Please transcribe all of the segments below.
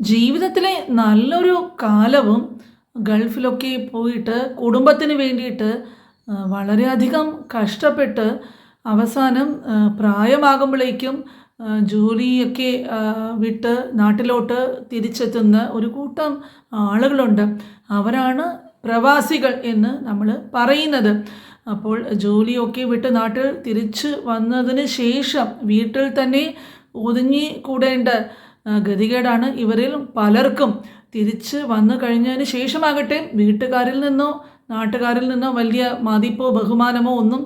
ജീവിതത്തിലെ നല്ലൊരു കാലവും ഗൾഫിലൊക്കെ പോയിട്ട് കുടുംബത്തിന് വേണ്ടിയിട്ട് വളരെയധികം കഷ്ടപ്പെട്ട് അവസാനം പ്രായമാകുമ്പോഴേക്കും ജോലിയൊക്കെ വിട്ട് നാട്ടിലോട്ട് തിരിച്ചെത്തുന്ന ഒരു കൂട്ടം ആളുകളുണ്ട്. അവരാണ് പ്രവാസികൾ എന്ന് നമ്മൾ പറയുന്നത്. അപ്പോൾ ജോലിയൊക്കെ വിട്ട് നാട്ടിൽ തിരിച്ച് വന്നതിന് ശേഷം വീട്ടിൽ തന്നെ ഒതുങ്ങി കൂടേണ്ട ഗതികേടാണ് ഇവരിൽ പലർക്കും. തിരിച്ച് വന്നു കഴിഞ്ഞതിന് ശേഷമാകട്ടെ വീട്ടുകാരിൽ നിന്നോ നാട്ടുകാരിൽ നിന്നോ വലിയ മതിപ്പോ ബഹുമാനമോ ഒന്നും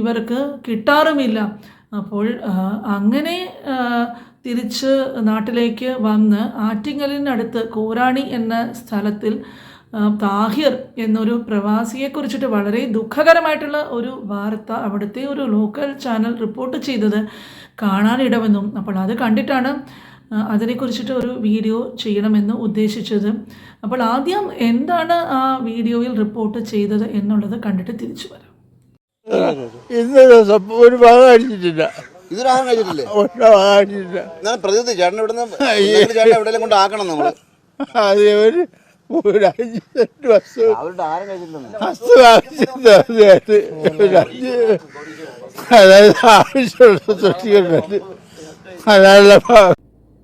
ഇവർക്ക് കിട്ടാറുമില്ല. അപ്പോൾ അങ്ങനെ തിരിച്ച് നാട്ടിലേക്ക് വന്ന് ആറ്റിങ്ങലിനടുത്ത് കോരാണി എന്ന സ്ഥലത്തിൽ താഹിർ എന്നൊരു പ്രവാസിയെക്കുറിച്ചിട്ട് വളരെ ദുഃഖകരമായിട്ടുള്ള ഒരു വാർത്ത അവിടുത്തെ ഒരു ലോക്കൽ ചാനൽ റിപ്പോർട്ട് ചെയ്തത് കാണാനിടവെന്നും. അപ്പോൾ അത് കണ്ടിട്ടാണ് അതിനെക്കുറിച്ചിട്ട് ഒരു വീഡിയോ ചെയ്യണമെന്ന് ഉദ്ദേശിച്ചത്. അപ്പോൾ ആദ്യം എന്താണ് ആ വീഡിയോയിൽ റിപ്പോർട്ട് ചെയ്തത് എന്നുള്ളത് കണ്ടിട്ട് തിരിച്ചു വരാം. ഇന്ന് ഒരു ഭാഗം അടിച്ചിട്ടില്ല. ഇതൊരു ആഹാരം കഴിച്ചിട്ടില്ലേ ഒരു ഭാഗം ഞാൻ പ്രതിനിധി ചേട്ടൻ ഇവിടുന്ന് ഒന്നെങ്കിൽ ചേട്ടൻ എവിടെയെങ്കിലും കൊണ്ട് ആക്കണം നമ്മൾ അത് ഒരു അതായത് ആവശ്യമുള്ള സൃഷ്ടിക്കുന്നുണ്ട് അതായത്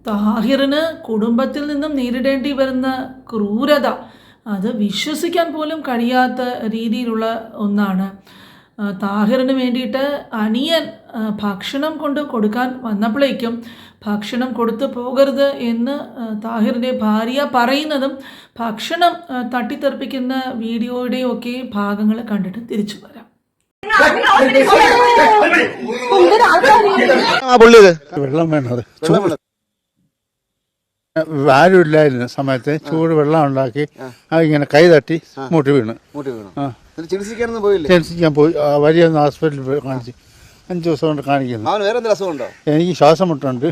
താഹിറിന് കുടുംബത്തിൽ നിന്നും നേരിടേണ്ടി വരുന്ന ക്രൂരത അത് വിശ്വസിക്കാൻ പോലും കഴിയാത്ത രീതിയിലുള്ള ഒന്നാണ്. താഹിറിന് വേണ്ടിയിട്ട് അനിയൻ ഭക്ഷണം കൊണ്ട് കൊടുക്കാൻ വന്നപ്പോഴേക്കും ഭക്ഷണം കൊടുത്തു പോകരുത് എന്ന് താഹിറിന്റെ ഭാര്യ പറയുന്നതും ഭക്ഷണം തട്ടിത്തെറിപ്പിക്കുന്ന തട്ടിത്തെറിപ്പിക്കുന്ന വീഡിയോയുടെയൊക്കെ ഭാഗങ്ങൾ കണ്ടിട്ട് തിരിച്ചു വരാം. വെള്ളം വേണത് ആരുമില്ലായിരുന്ന സമയത്ത്. ചൂട് വെള്ളം ഉണ്ടാക്കി ഇങ്ങനെ കൈ തട്ടി മുട്ടി വീണ്. ചികിത്സിക്കാനൊന്നും പോയില്ലേ? ചികിത്സിക്കാൻ പോയി. വലിയൊന്ന് ഹോസ്പിറ്റലിൽ പോയി കാണിച്ച്. അഞ്ച് ദിവസം കൊണ്ട് കാണിക്കുന്നു. എനിക്ക് ശ്വാസം മുട്ടുണ്ട്.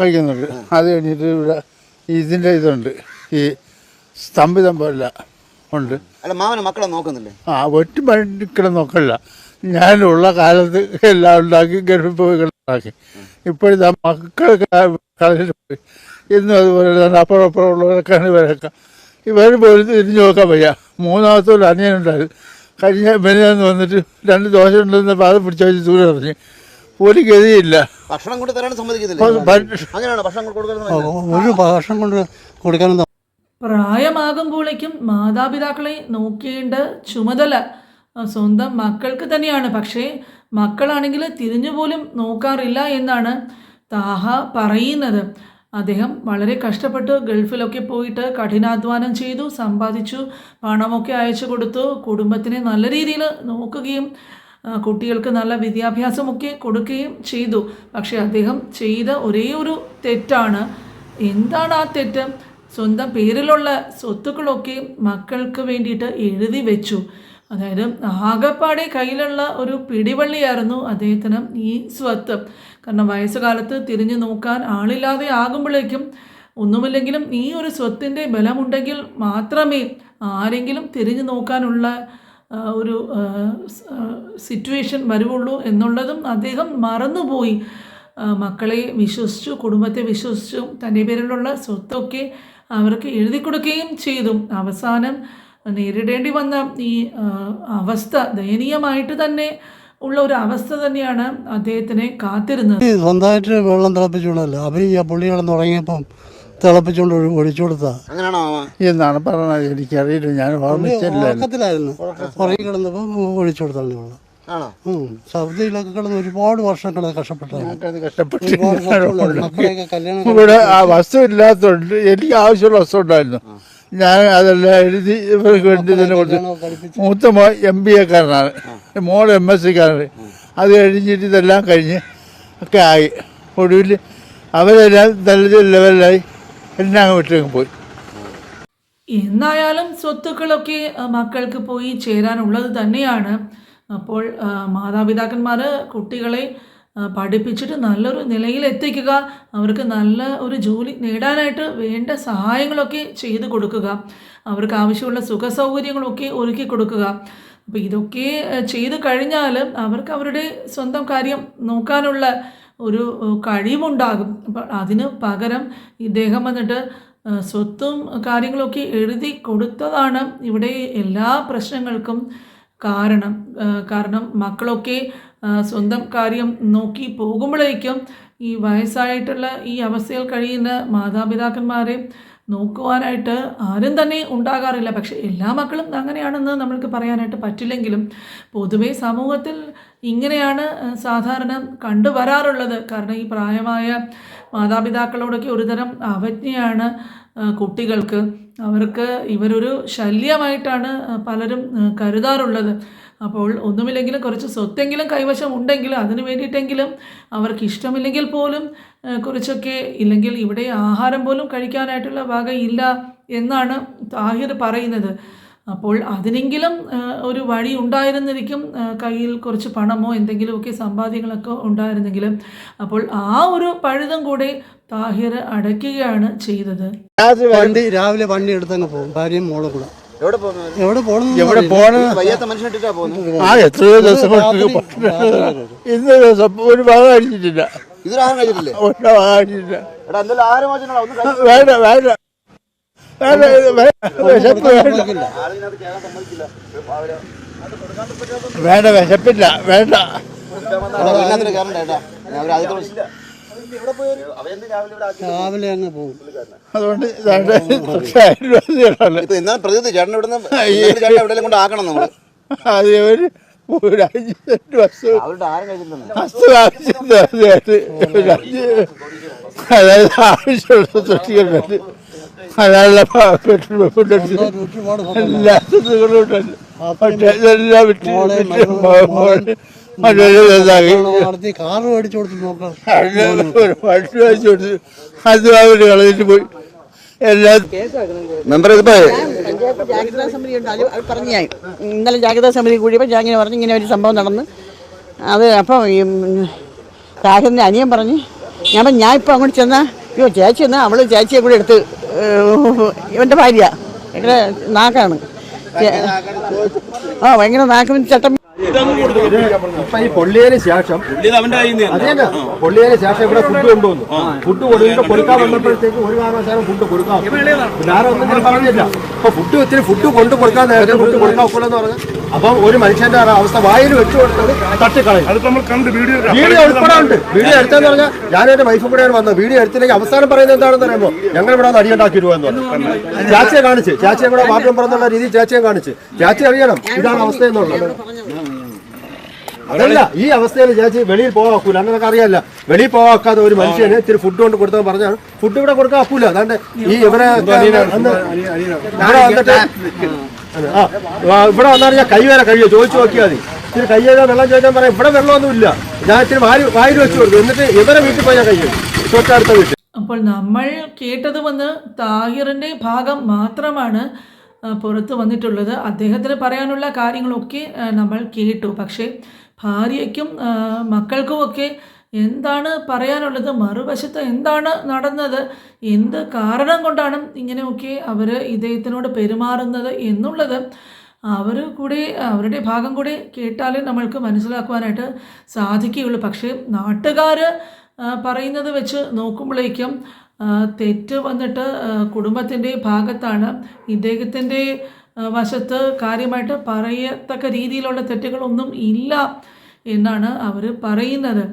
കഴിക്കുന്നുണ്ട്. അത് കഴിഞ്ഞിട്ട് ഇവിടെ ഇതിന്റെ ഇതുണ്ട്. ഈ സ്തംഭിതം പോലെ ഉണ്ട്. മാമന് മക്കളെ നോക്കുന്നില്ലേ? ആ ഒറ്റ മണിക്കിടെ നോക്കല്ല ഞാനുള്ള കാലത്ത് എല്ലാം ഉണ്ടാക്കി ഗൾഫിൽ ഉണ്ടാക്കി ഇപ്പോഴത്തെ മക്കൾ കളയിൽ പോയി. ഇന്നും അതുപോലെ തന്നെ അപ്പുറം അപ്പുറം ഉള്ളവരൊക്കെയാണ് ഇവരൊക്കെ. ഇവർ പോലും തിരിഞ്ഞു നോക്കാൻ വയ്യ. മൂന്നാമത്തെ ഒരു അനിയനുണ്ടായിരുന്നു കഴിഞ്ഞ മെനിയാന്ന് വന്നിട്ട് രണ്ട് ദോശ ഉണ്ടെന്ന് പാദം പിടിച്ച വെച്ച് ദൂരെ എറിഞ്ഞ് ഒരു ഗതിയില്ല. ഭക്ഷണം കൊണ്ട് തരാൻ ഭക്ഷണം കൊണ്ട് കൊടുക്കാനും ഒരു കൊണ്ട് കൊടുക്കാനൊന്നും പ്രായമാകുമ്പോഴേക്കും മാതാപിതാക്കളെ നോക്കേണ്ട ചുമതല. സ്വന്തം മക്കൾക്ക് തന്നെയാണ്. പക്ഷേ മക്കളാണെങ്കിൽ തിരിഞ്ഞു പോലും നോക്കാറില്ല എന്നാണ് താഹ പറയുന്നത്. അദ്ദേഹം വളരെ കഷ്ടപ്പെട്ട് ഗൾഫിലൊക്കെ പോയിട്ട് കഠിനാധ്വാനം ചെയ്തു സമ്പാദിച്ചു പണമൊക്കെ അയച്ചു കൊടുത്തു കുടുംബത്തിനെ നല്ല രീതിയിൽ നോക്കുകയും കുട്ടികൾക്ക് നല്ല വിദ്യാഭ്യാസമൊക്കെ കൊടുക്കുകയും ചെയ്തു. പക്ഷേ അദ്ദേഹം ചെയ്ത ഒരേ ഒരു തെറ്റാണ്. എന്താണ് ആ തെറ്റ്? സ്വന്തം പേരിലുള്ള സ്വത്തുക്കളൊക്കെ മക്കൾക്ക് വേണ്ടിയിട്ട് എഴുതി വെച്ചു. അതായത് ആകപ്പാടെ കയ്യിലുള്ള ഒരു പിടിവള്ളിയായിരുന്നു അദ്ദേഹത്തിന് ഈ സ്വത്ത്. കാരണം വയസ്സുകാലത്ത് തിരിഞ്ഞു നോക്കാൻ ആളില്ലാതെ ആകുമ്പോഴേക്കും ഒന്നുമില്ലെങ്കിലും ഈ ഒരു സ്വത്തിന്റെ ബലമുണ്ടെങ്കിൽ മാത്രമേ ആരെങ്കിലും തിരിഞ്ഞു നോക്കാനുള്ള ഒരു സിറ്റുവേഷൻ വരുവുള്ളൂ എന്നുള്ളതും അദ്ദേഹം മറന്നുപോയി. മക്കളെ വിശ്വസിച്ചു കുടുംബത്തെ വിശ്വസിച്ചു തന്റെ പേരിലുള്ള സ്വത്തൊക്കെ അവർക്ക് എഴുതി കൊടുക്കുകയും ചെയ്തു. അവസാനം നേരിടേണ്ടി വന്ന ഈ അവസ്ഥ ദയനീയമായിട്ട് തന്നെ ഉള്ള ഒരു അവസ്ഥ തന്നെയാണ് അദ്ദേഹത്തിനെ കാത്തിരുന്നത്. ഈ സ്വന്തമായിട്ട് വെള്ളം തിളപ്പിച്ചുകൊണ്ടല്ല. അവർ ഈ പുള്ളികളെന്ന് പുള്ളി കിടന്ന് തുടങ്ങിയപ്പം തിളപ്പിച്ചുകൊണ്ട് ഒഴിച്ചു കൊടുത്താ. അങ്ങനെയാണോ എന്നാണ് പറഞ്ഞത്. എനിക്കറിയില്ല. ഞാൻ ഉറക്കത്തിലായിരുന്നു. പുറകെ കിടന്നപ്പം ഒഴിച്ചു കൊടുത്താണ് വെള്ളം. സൗദിയിലൊക്കെ കിടന്ന് ഒരുപാട് വർഷങ്ങൾ കഷ്ടപ്പെട്ട്. ഇവിടെ ആ വസ്തു ഇല്ലാത്തതുകൊണ്ട് എനിക്ക് ആവശ്യമുള്ള വസ്തു ഉണ്ടായിരുന്നു. ഞാൻ അതെല്ലാം എഴുതി ഇവർക്ക് വേണ്ടി തന്നെ കൊടുത്തു. മൂത്ത മോ എം ബി എക്കാരനാണ്. മോൾ എം എസ് സിക്കാരൻ. അത് കഴിഞ്ഞിട്ട് ഇതെല്ലാം കഴിഞ്ഞ് ഒക്കെ ആയി. ഒടുവിൽ അവരെല്ലാം നല്ല ലെവലിലായി. എല്ലാം വിട്ടു പോയി. എന്നായാലും സ്വത്തുക്കളൊക്കെ മക്കൾക്ക് പോയി ചേരാനുള്ളത് തന്നെയാണ്. അപ്പോൾ മാതാപിതാക്കന്മാർ കുട്ടികളെ പഠിപ്പിച്ചിട്ട് നല്ലൊരു നിലയിൽ എത്തിക്കുക അവർക്ക് നല്ല ഒരു ജോലി നേടാനായിട്ട് വേണ്ട സഹായങ്ങളൊക്കെ ചെയ്തു കൊടുക്കുക. അവർക്ക് ആവശ്യമുള്ള സുഖ സൗകര്യങ്ങളൊക്കെ ഒരുക്കി കൊടുക്കുക. അപ്പോൾ ഇതൊക്കെ ചെയ്തു കഴിഞ്ഞാൽ അവർക്ക് അവരുടെ സ്വന്തം കാര്യം നോക്കാനുള്ള ഒരു കഴിവുണ്ടാകും. അപ്പം അതിന് പകരം ഇദ്ദേഹം വന്നിട്ട് സ്വത്തും കാര്യങ്ങളൊക്കെ എഴുതി കൊടുത്തതാണ് ഇവിടെ എല്ലാ പ്രശ്നങ്ങൾക്കും കാരണം. കാരണം മക്കളൊക്കെ സ്വന്തം കാര്യം നോക്കി പോകുമ്പോഴേക്കും ഈ വയസ്സായിട്ടുള്ള ഈ അവസ്ഥയിൽ കഴിയുന്ന മാതാപിതാക്കന്മാരെ നോക്കുവാനായിട്ട് ആരും തന്നെ ഉണ്ടാകാറില്ല. പക്ഷേ എല്ലാ മക്കളും അങ്ങനെയാണെന്ന് നമ്മൾക്ക് പറയാനായിട്ട് പറ്റില്ലെങ്കിലും പൊതുവെ സമൂഹത്തിൽ ഇങ്ങനെയാണ് സാധാരണ കണ്ടുവരാറുള്ളത് കാരണം ഈ പ്രായമായ മാതാപിതാക്കളോടൊക്കെ ഒരുതരം അവജ്ഞയാണ് കുട്ടികൾക്ക്. അവർക്ക് ഇവരൊരു ശല്യമായിട്ടാണ് പലരും കരുതാറുള്ളത്. അപ്പോൾ ഒന്നുമില്ലെങ്കിലും കുറച്ച് സ്വത്തെങ്കിലും കൈവശം ഉണ്ടെങ്കിൽ അതിന് വേണ്ടിയിട്ടെങ്കിലും അവർക്ക് ഇഷ്ടമില്ലെങ്കിൽ പോലും കുറച്ചൊക്കെ ഇല്ലെങ്കിൽ ഇവിടെ ആഹാരം പോലും കഴിക്കാനായിട്ടുള്ള വക ഇല്ല എന്നാണ് താഹിർ പറയുന്നത്. അപ്പോൾ അതിനെങ്കിലും ഒരു വഴി ഉണ്ടായിരുന്നിരിക്കും കയ്യിൽ കുറച്ച് പണമോ എന്തെങ്കിലുമൊക്കെ സമ്പാദ്യങ്ങളൊക്കെ ഉണ്ടായിരുന്നെങ്കിലും. അപ്പോൾ ആ ഒരു പഴുതും കൂടെ താഹിർ അടയ്ക്കുകയാണ് ചെയ്തത്. രാവിലെ വണ്ടി രാവിലെ വണ്ടി എടുത്തങ്ങ് പോകും. ഭാര്യയും മോളും കൂടെ. എവിടെ എവിടെ പോകണം? ആ എത്രയോ ദിവസം ഇന്ന് ദിവസം ഒരു ഭാഗം കഴിച്ചിട്ടില്ലേ. ഒരു ഭാഗം അടിച്ചിട്ടില്ല എടാ എന്തെങ്കിലും ആഹാരം വാങ്ങിച്ചാ ഒന്നും കഴി- വേണ്ട വേണ്ട. വേണ്ട വിശപ്പില്ല. വേണ്ട രാവിലെ ഇവിടെ ആക്കി രാവിലെ അങ്ങ് പോകും. അതുകൊണ്ട് എന്നാൽ ചേട്ടൻ ഇവിടുന്ന് എവിടെയെങ്കിലും കൊണ്ട് ആക്കണം നമ്മൾ. അത് ഒരു അഞ്ച് സെന്റ് അതായത് ആവശ്യമുള്ള സൃഷ്ടിക്കാൻ വേണ്ടി അതായത് പെട്രോൾ ഒരുപാട് എല്ലാ സ്വത്തുക്കളും ഉണ്ടല്ലോ പക്ഷേ ഇതെല്ലാം വിറ്റ് വിറ്റ് മോനെ മറ്റൊരു ഇതാക്കി നടത്തി കാറ് മേടിച്ചു കൊടുത്ത് നോക്കാം. ഒരു വണ്ടി കൊടുത്തു അത് കളഞ്ഞിട്ട് പോയി. എല്ലാ മെമ്പർ ഇതിപ്പോ ജാഗ്രതാ സമിതി ഉണ്ട്. അത് ഇന്നലെ ജാഗ്രതാ സമിതി കൂടിയപ്പോൾ ജാങ്ങിനെ പറഞ്ഞു ഇങ്ങനെ ഒരു സംഭവം നടന്ന്. അത് അപ്പോൾ ഈ സാഹിറിന്റെ അനിയൻ പറഞ്ഞ് ഞാൻ ഞാൻ ഇപ്പോൾ അങ്ങോട്ട് ചെന്നാൽ അയ്യോ ചേച്ചി എന്നാൽ അവൾ ചേച്ചിയെ കൂടെ എടുത്ത് ഇവന്റെ ഇവന്റെ ഭാര്യ ഇവിടെ നാക്കാണ് ആ ഭയങ്കര നാക്കും ചട്ടം ഇപ്പൊ ഈ പൊള്ളിയതിന് ശേഷം പൊള്ളിയതിന് ശേഷം ഇവിടെ ഫുഡ് കൊണ്ടുവന്നു. ഫുഡ് കൊടുക്കുമ്പോൾ കൊടുക്കാൻ വന്നപ്പോഴത്തേക്ക് ഒരു കാരണവശാലും ഫുഡ് കൊടുക്കാം ആരും ഒന്നും പറഞ്ഞില്ല. അപ്പൊ ഫുഡ് ഒത്തിരി ഫുഡ് കൊണ്ടു കൊടുക്കാൻ നേരത്തെ ഫുഡ് കൊടുക്കാൻ ഒക്കില്ലെന്ന് പറഞ്ഞു. അപ്പം ഒരു മനുഷ്യന്റെ അവസ്ഥ വായിൽ വെച്ചു കൊടുത്തത് തട്ടിക്കളയും. വീഡിയോ ഉൾപ്പെടെ ഉണ്ട്. വീഡിയോ എടുത്തെന്ന് പറഞ്ഞാൽ ഞാൻ എന്റെ വൈഫും കൂടെയാണ് വന്നത്. വീഡിയോ എടുത്തില്ലെങ്കിൽ അവസാനം പറയുന്നത് എന്താണെന്ന് പറയുമ്പോൾ ഞങ്ങൾ ഇവിടെ അടിയുണ്ടാക്കി രൂപയെന്ന് പറഞ്ഞു. ചാച്ചിയെ കാണിച്ച്. ചാച്ചിയെ കൂടെ മാത്രം പറഞ്ഞുള്ള രീതി രീതിയിൽ ചാച്ചിയെ കാണിച്ച്. ചാച്ചി അറിയണം. ഇതാണ് അവസ്ഥ എന്നുള്ളത് അതല്ല ഈ അവസ്ഥയിൽ ചേച്ചി വെളിയിൽ പോവാക്കൂല അങ്ങനൊക്കെ അറിയാല്ല വെളിയിൽ പോവാക്കാതെ ഒരു മനുഷ്യനെ ഇത്തിരി ഫുഡ് കൊണ്ട് കൊടുത്താൽ പറഞ്ഞാൽ ഫുഡ് ഇവിടെ കൊടുക്കാൻ ഒക്കൂല. അതാണ്ട് ഈ ഇവരെ ഇവിടെ വന്നിട്ട് ആ, ഇവിടെ വന്നാൽ ഞാൻ കൈ വരെ കഴിയോ ചോദിച്ചു നോക്കിയാൽ മതി. ഇത്തിരി കൈ ചെയ്താൽ വെള്ളം ചോദിച്ചാൽ പറയാം. ഇവിടെ വെള്ളമൊന്നുമില്ല. ഞാൻ ഇത്തിരി വാരി വായിൽ വെച്ച് കൊടുക്കും. എന്നിട്ട് ഇവരെ വീട്ടിൽ പോയി ഞാൻ കൈ തൊട്ടടുത്ത വീട്ടിൽ. അപ്പോൾ നമ്മൾ കേട്ടത് വന്ന് താഹിറിന്റെ ഭാഗം മാത്രമാണ് പുറത്ത് വന്നിട്ടുള്ളത്. അദ്ദേഹത്തിന് പറയാനുള്ള കാര്യങ്ങളൊക്കെ നമ്മൾ കേട്ടു. പക്ഷേ ഭാര്യയ്ക്കും മക്കൾക്കുമൊക്കെ എന്താണ് പറയാനുള്ളത്? മറുവശത്ത് എന്താണ് നടന്നത്? എന്ത് കാരണം കൊണ്ടാണ് ഇങ്ങനെയൊക്കെ അവർ ഇദ്ദേഹത്തിനോട് പെരുമാറുന്നത് എന്നുള്ളത് അവർ കൂടി അവരുടെ ഭാഗം കൂടി കേട്ടാലേ നമ്മൾക്ക് മനസ്സിലാക്കുവാനായിട്ട് സാധിക്കുകയുള്ളൂ. പക്ഷേ നാട്ടുകാർ പറയുന്നത് വെച്ച് നോക്കുമ്പോഴേക്കും തെറ്റ് വന്നിട്ട് കുടുംബത്തിന്റെ ഭാഗത്താണ് ഇദ്ദേഹത്തിന്റെ വശത്ത് കാര്യമായിട്ട് പറയത്തക്ക രീതിയിലുള്ള തെറ്റുകളൊന്നും ഇല്ല എന്നാണ് അവർ പറയുന്നത്.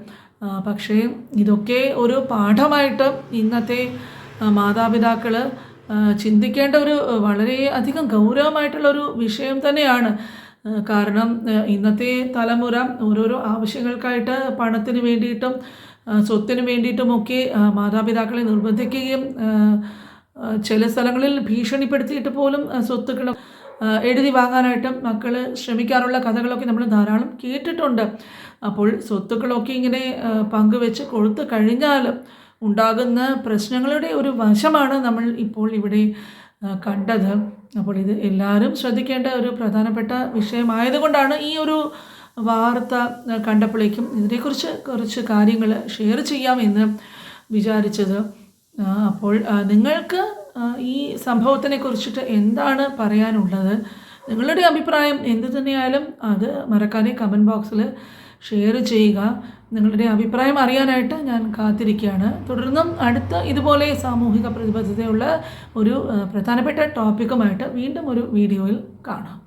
പക്ഷേ ഇതൊക്കെ ഒരു പാഠമായിട്ട് ഇന്നത്തെ മാതാപിതാക്കൾ ചിന്തിക്കേണ്ട ഒരു വളരെ അധികം ഗൗരവമായിട്ടുള്ള ഒരു വിഷയം തന്നെയാണ്. കാരണം ഇന്നത്തെ തലമുറ ഓരോരോ ആവശ്യങ്ങൾക്കായിട്ട് പണത്തിന് വേണ്ടിയിട്ടും സ്വത്തിന് വേണ്ടിയിട്ടുമൊക്കെ മാതാപിതാക്കളെ നിർബന്ധിക്കുകയും ചില സ്ഥലങ്ങളിൽ ഭീഷണിപ്പെടുത്തിയിട്ട് പോലും സ്വത്തുക്കൾ എഴുതി വാങ്ങാനായിട്ട് മക്കൾ ശ്രമിക്കാറുള്ള കഥകളൊക്കെ നമ്മൾ ധാരാളം കേട്ടിട്ടുണ്ട്. അപ്പോൾ സ്വത്തുക്കളൊക്കെ ഇങ്ങനെ പങ്കുവെച്ച് കൊടുത്തു കഴിഞ്ഞാൽ ഉണ്ടാകുന്ന പ്രശ്നങ്ങളുടെ ഒരു വശമാണ് നമ്മൾ ഇപ്പോൾ ഇവിടെ കണ്ടത്. അപ്പോൾ ഇത് എല്ലാവരും ശ്രദ്ധിക്കേണ്ട ഒരു പ്രധാനപ്പെട്ട വിഷയമായതുകൊണ്ടാണ് ഈ ഒരു വാർത്ത കണ്ടപ്പോഴേക്കും ഇതിനെക്കുറിച്ച് കുറച്ച് കാര്യങ്ങൾ ഷെയർ ചെയ്യാമെന്ന് വിചാരിച്ചത്. അപ്പോൾ നിങ്ങൾക്ക് ഈ സംഭവത്തിനെ കുറിച്ചിട്ട് എന്താണ് പറയാനുള്ളത്? നിങ്ങളുടെ അഭിപ്രായം എന്ത് തന്നെയായാലും അത് മറക്കാതെ കമന്റ് ബോക്സിൽ ഷെയർ ചെയ്യുക. നിങ്ങളുടെ അഭിപ്രായം അറിയാനായിട്ട് ഞാൻ കാത്തിരിക്കുകയാണ്. തുടർന്നും അടുത്ത ഇതുപോലെ സാമൂഹിക പ്രതിബദ്ധതയുള്ള ഒരു പ്രധാനപ്പെട്ട ടോപ്പിക്കുമായിട്ട് വീണ്ടും ഒരു വീഡിയോയിൽ കാണാം.